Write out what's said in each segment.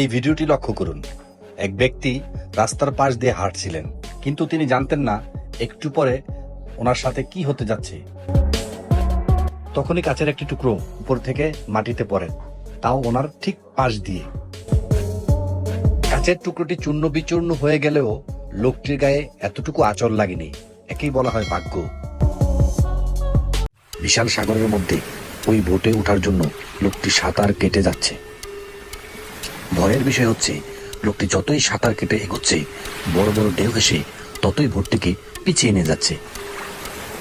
এই ভিডিওটি লক্ষ্য করুন। এক ব্যক্তি রাস্তার পাশ দিয়ে হাঁটছিলেন, কিন্তু তিনি জানতেন না একটু পরে ওনার সাথে কি হতে যাচ্ছে। তখনই কাছের একটি টুকরো উপর থেকে মাটিতে পড়ে, তাও ওনার ঠিক পাশ দিয়ে। কাছের টুকরোটি চূর্ণ বিচূর্ণ হয়ে গেলেও লোকটির গায়ে এতটুকু আচর লাগেনি, একেই বলা হয় ভাগ্য। বিশাল সাগরের মধ্যে ওই বোটে ওঠার জন্য লোকটি সাঁতার কেটে যাচ্ছে। ভয়ের বিষয় হচ্ছে, লোকটি যতই সাঁতার কেটে এগোচ্ছে, বড় বড় ঢেউ এসে ততই ভোটটিকে পিছিয়ে নিয়ে যাচ্ছে।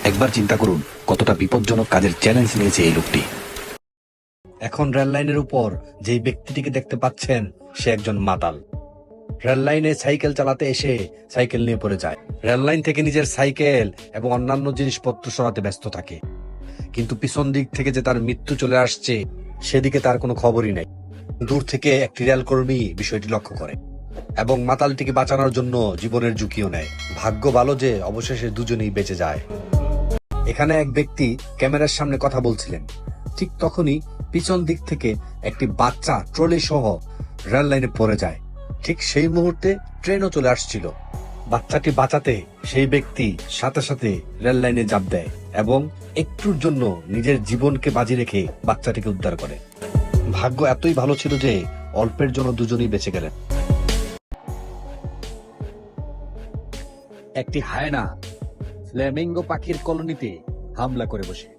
একবার চিন্তা করুন, কতটা বিপজ্জনক কাজের চ্যালেঞ্জ নিয়েছে এই লোকটি। এখন রেল লাইনের উপর যেই ব্যক্তিটিকে দেখতে পাচ্ছেন, সে একজন মাতাল। রেল লাইনে সাইকেল চালাতে এসে সাইকেল নিয়ে পড়ে যায়। রেল লাইন থেকে নিজের সাইকেল এবং অন্যান্য জিনিসপত্র সরাতে ব্যস্ত থাকে। কিন্তু পিছন দিক থেকে যে তার মৃত্যু চলে আসছে, সেদিকে তার কোনো খবরই নেই। দূর থেকে একটি রেল কর্মী বিষয়টি লক্ষ্য করে এবং মাতালটিকে বাঁচানোর জন্য জীবনের ঝুঁকিও নেয়। ভাগ্য ভালো যে অবশেষে দুজনেই বেঁচে যায়। এখানে এক ব্যক্তি ক্যামেরার সামনে কথা বলছিলেন। ঠিক তখনই পিছন দিক থেকে একটি বাচ্চা ট্রলি সহ রেল লাইনে পড়ে যায়। ঠিক সেই মুহূর্তে ট্রেনও চলে আসছিল। বাচ্চাটি বাঁচাতে সেই ব্যক্তি সাথে সাথে রেল লাইনে জাপ দেয় এবং একটুর জন্য নিজের জীবনকে বাজি রেখে বাচ্চাটিকে উদ্ধার করে। ভাগ্য এতই ভালো ছিল যে অল্পের জন্য দুজনেই বেঁচে গেলেন। একটি হায়না ফ্ল্যামিঙ্গো পাখির কলোনিতে হামলা করে বসে।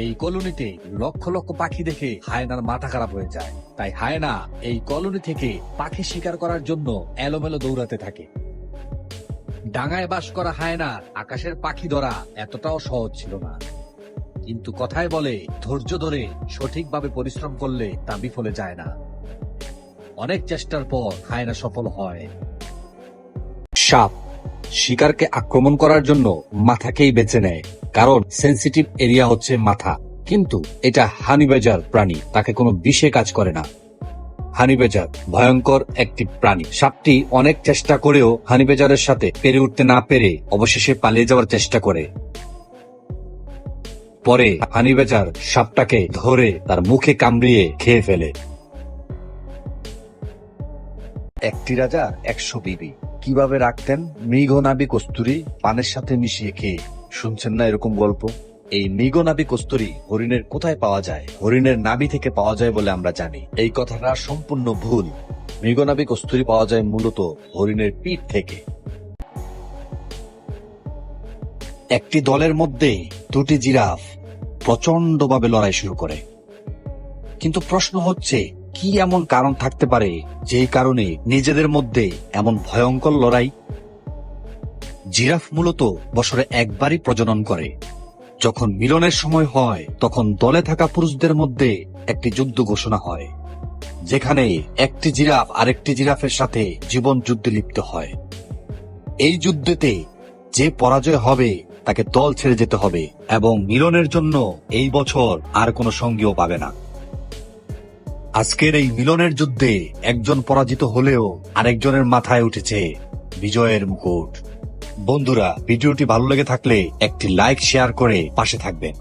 এই কলোনিতে লক্ষ লক্ষ পাখি দেখে হায়নার মাথা খারাপ হয়ে যায়। তাই হায়না এই কলোনি থেকে পাখি শিকার করার জন্য এলোমেলো দৌড়াতে থাকে। ডাঙায় বাস করা হায়না আকাশের পাখি ধরা এতটাও সহজ ছিল না। কিন্তু কথায় বলে, ধৈর্য ধরে সঠিকভাবে পরিশ্রম করলে তা বিফলে যায় না। অনেক চেষ্টার পর হায়না সফল হয়। সাপ শিকারকে আক্রমণ করার জন্য মাথাকেই বেছে নেয়, কারণ সেন্সিটিভ এরিয়া হচ্ছে মাথা। কিন্তু এটা হানিবেজার প্রাণী, তাকে কোনো বিষে কাজ করে না। হানিবেজার ভয়ঙ্কর একটি প্রাণী। সাপটি অনেক চেষ্টা করেও হানিবেজারের সাথে পেরে উঠতে না পেরে অবশেষে পালিয়ে যাওয়ার চেষ্টা করে। পরে হানিবেজার সাপটাকে ধরে তার মুখে কামড়িয়ে খেয়ে ফেলে। একটি রাজা, একশো বিবি। কীভাবে রাখতেন? মৃগনাবি কস্তুরি পানের সাথে মিশিয়ে খেয়ে। শুনছেন না এরকম গল্প? এই মৃগনাবি কস্তুরি হরিণের কোথায় পাওয়া যায়? হরিণের নাবি থেকে পাওয়া যায় বলে আমরা জানি। এই কথাটা সম্পূর্ণ ভুল। মৃগনাবি কস্তুরি পাওয়া যায় মূলত হরিণের পিঠ থেকে। একটি দলের মধ্যে দুটি জিরাফ প্রচন্ডভাবে লড়াই শুরু করে। কিন্তু প্রশ্ন হচ্ছে, কি এমন কারণ থাকতে পারে যেই কারণে নিজেদের মধ্যে এমন ভয়ঙ্কর লড়াই? জিরাফ মূলত বছরে একবারই প্রজনন করে। যখন মিলনের সময় হয়, তখন দলে থাকা পুরুষদের মধ্যে একটি যুদ্ধ ঘোষণা হয়, যেখানে একটি জিরাফ আরেকটি জিরাফের সাথে জীবন যুদ্ধে লিপ্ত হয়। এই যুদ্ধেতে যে পরাজয় হবে তাকে দল ছেড়ে যেতে হবে এবং মিলনের জন্য এই বছর আর কোনো সঙ্গীও পাবে না। আজকের এই মিলনের যুদ্ধে একজন পরাজিত হলেও আরেকজনের মাথায় উঠেছে বিজয়ের মুকুট। বন্ধুরা, ভিডিওটি ভালো লেগে থাকলে একটি লাইক, শেয়ার করে পাশে থাকবেন।